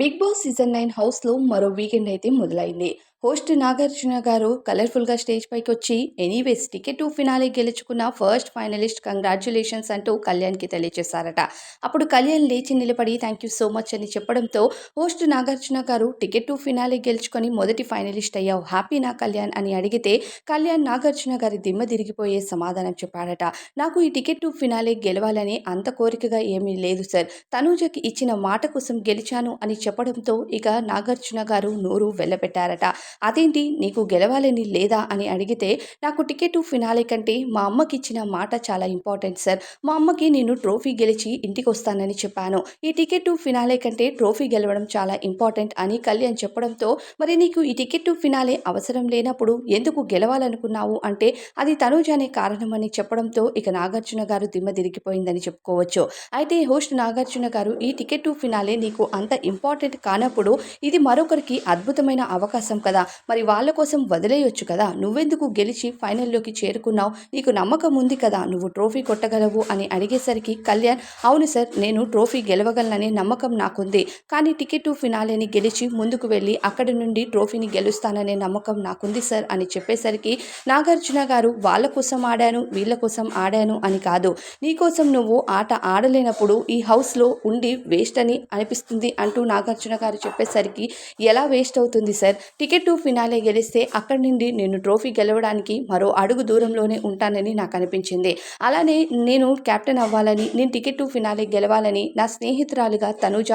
Big boss season nine హౌస్లో మరో weekend అయితే మొదలైంది. హోస్ట్ నాగార్జున గారు కలర్ఫుల్గా స్టేజ్ పైకి వచ్చి ఎనీవేస్ టికెట్ టు ఫినాలే గెలుచుకున్న ఫస్ట్ ఫైనలిస్ట్ కంగ్రాచులేషన్స్ అంటూ కళ్యాణ్కి తెలియజేశారట. అప్పుడు కళ్యాణ్ లేచి నిలబడి థ్యాంక్ యూ సో మచ్ అని చెప్పడంతో హోస్ట్ నాగార్జున గారు టికెట్ టు ఫినాలే గెలుచుకొని మొదటి ఫైనలిస్ట్ అయ్యావు హ్యాపీ నా కళ్యాణ్ అని అడిగితే కళ్యాణ్ నాగార్జున గారి దిమ్మ తిరిగిపోయే సమాధానం చెప్పాడట. నాకు ఈ టికెట్ టు ఫినాలే గెలవాలని అంత కోరికగా ఏమీ లేదు సార్. తనూజకి ఇచ్చిన మాట కోసం గెలిచాను అని చెప్పడంతో ఇక నాగార్జున గారు నోరు వెళ్ళబెట్టారట అదేంటి? నీకు గెలవాలని లేదా? అని అడిగితే నాకు టికెట్ ఫినాలే కంటే మా అమ్మకి ఇచ్చిన మాట చాలా ఇంపార్టెంట్ సార్. మా అమ్మకి నేను ట్రోఫీ గెలిచి ఇంటికి వస్తానని చెప్పాను. ఈ టికెట్ ఫినాలే కంటే ట్రోఫీ గెలవడం చాలా ఇంపార్టెంట్ అని కళ్యాణ్ చెప్పడంతో మరి నీకు ఈ టికెట్ ఫినాలే అవసరం లేనప్పుడు ఎందుకు గెలవాలనుకున్నావు? అంటే అది తనూజ్ అనే కారణమని చెప్పడంతో ఇక నాగార్జున గారు దిమ్మ తిరిగిపోయిందని చెప్పుకోవచ్చు. అయితే హోస్ట్ నాగార్జున గారు ఈ టికెట్ ఫినాలే నీకు అంత ఇంపార్టెంట్ కానప్పుడు ఇది మరొకరికి అద్భుతమైన అవకాశం కదా? మరి వాళ్ళ కోసం వదిలేయొచ్చు కదా? నువ్వెందుకు గెలిచి ఫైనల్లోకి చేరుకున్నావు? నీకు నమ్మకం ఉంది కదా? నువ్వు ట్రోఫీ కొట్టగలవు అని అడిగేసరికి కళ్యాణ్ అవును సార్ నేను ట్రోఫీ గెలవగలననే నమ్మకం నాకుంది. కానీ టికెట్ ఫినాలేని గెలిచి ముందుకు వెళ్ళి అక్కడి నుండి ట్రోఫీని గెలుస్తాననే నమ్మకం నాకుంది సార్ అని చెప్పేసరికి నాగార్జున గారు వాళ్ళ కోసం ఆడాను వీళ్ళ కోసం ఆడాను అని కాదు. నీకోసం నువ్వు ఆట ఆడలేనప్పుడు ఈ హౌస్లో ఉండి వేస్ట్ అని అనిపిస్తుంది అంటూ నాగార్జున గారు చెప్పేసరికి ఎలా వేస్ట్ అవుతుంది సార్? టికెట్ టూ ఫినాలే గెలిస్తే అక్కడి నుండి నేను ట్రోఫీ గెలవడానికి మరో అడుగు దూరంలోనే ఉంటానని నాకు అనిపించింది. అలానే నేను కెప్టెన్ అవ్వాలని నేను టికెట్ టు ఫినాలే గెలవాలని నా స్నేహితురాలుగా తనుజ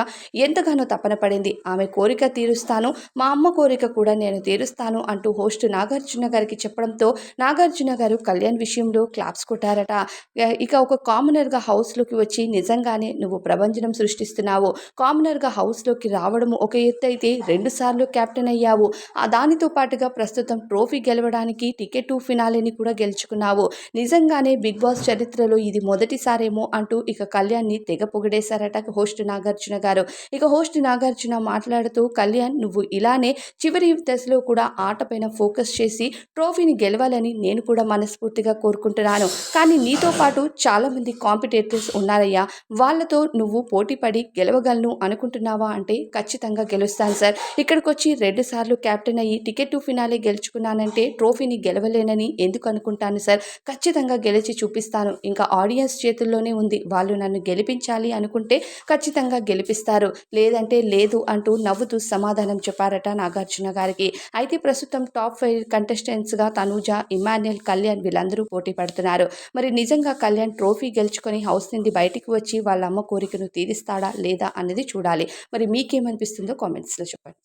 ఎంతగానో తపన పడింది. ఆమె కోరిక తీరుస్తాను మా అమ్మ కోరిక కూడా నేను తీరుస్తాను అంటూ హోస్ట్ నాగార్జున గారికి చెప్పడంతో నాగార్జున గారు కళ్యాణ్ విషయంలో క్లాప్స్ కొట్టారట. ఇక ఒక కామనర్గా హౌస్లోకి వచ్చి నిజంగానే నువ్వు ప్రభంజనం సృష్టిస్తున్నావు. కామనర్గా హౌస్లోకి రావడము ఒక ఎత్తు అయితే రెండుసార్లు కెప్టెన్ అయ్యావు. ఆ దానితో పాటుగా ప్రస్తుతం ట్రోఫీ గెలవడానికి టికెట్ ఫినాలేని కూడా గెలుచుకున్నావు. నిజంగానే బిగ్ బాస్ చరిత్రలో ఇది మొదటిసారేమో అంటూ ఇక కళ్యాణ్ని తెగ పొగిడేశారట హోస్ట్ నాగార్జున గారు. ఇక హోస్ట్ నాగార్జున మాట్లాడుతూ కళ్యాణ్ నువ్వు ఇలానే చివరి దశలో కూడా ఆటపైన ఫోకస్ చేసి ట్రోఫీని గెలవాలని నేను కూడా మనస్ఫూర్తిగా కోరుకుంటున్నాను. కానీ నీతో పాటు చాలామంది కాంపిటేటర్స్ ఉన్నారయ్యా. వాళ్ళతో నువ్వు పోటీపడి గెలవగలను అనుకుంటున్నావా అంటే ఖచ్చితంగా గెలుస్తాను సార్. ఇక్కడికి వచ్చి రెండు సార్లు కెప్టెన్ ఈ టికెట్ టు ఫినాలే గెలుచుకున్నానంటే ట్రోఫీని గెలవలేనని ఎందుకు అనుకుంటాను సార్? ఖచ్చితంగా గెలిచి చూపిస్తాను. ఇంకా ఆడియన్స్ చేతుల్లోనే ఉంది. వాళ్ళు నన్ను గెలిపించాలి అనుకుంటే ఖచ్చితంగా గెలిపిస్తారు. లేదంటే లేదు అంటూ నవ్వుతూ సమాధానం చెప్పారట నాగార్జున గారికి. అయితే ప్రస్తుతం టాప్ ఫైవ్ కంటెస్టెంట్స్గా తనూజ ఇమాన్యుయల్ కళ్యాణ్ వీళ్ళందరూ పోటీ పడుతున్నారు. మరి నిజంగా కళ్యాణ్ ట్రోఫీ గెలుచుకొని హౌస్ నుండి బయటికి వచ్చి వాళ్ళ అమ్మ కోరికను తీరుస్తాడా లేదా అన్నది చూడాలి. మరి మీకేమనిపిస్తుందో కామెంట్స్లో చెప్పండి.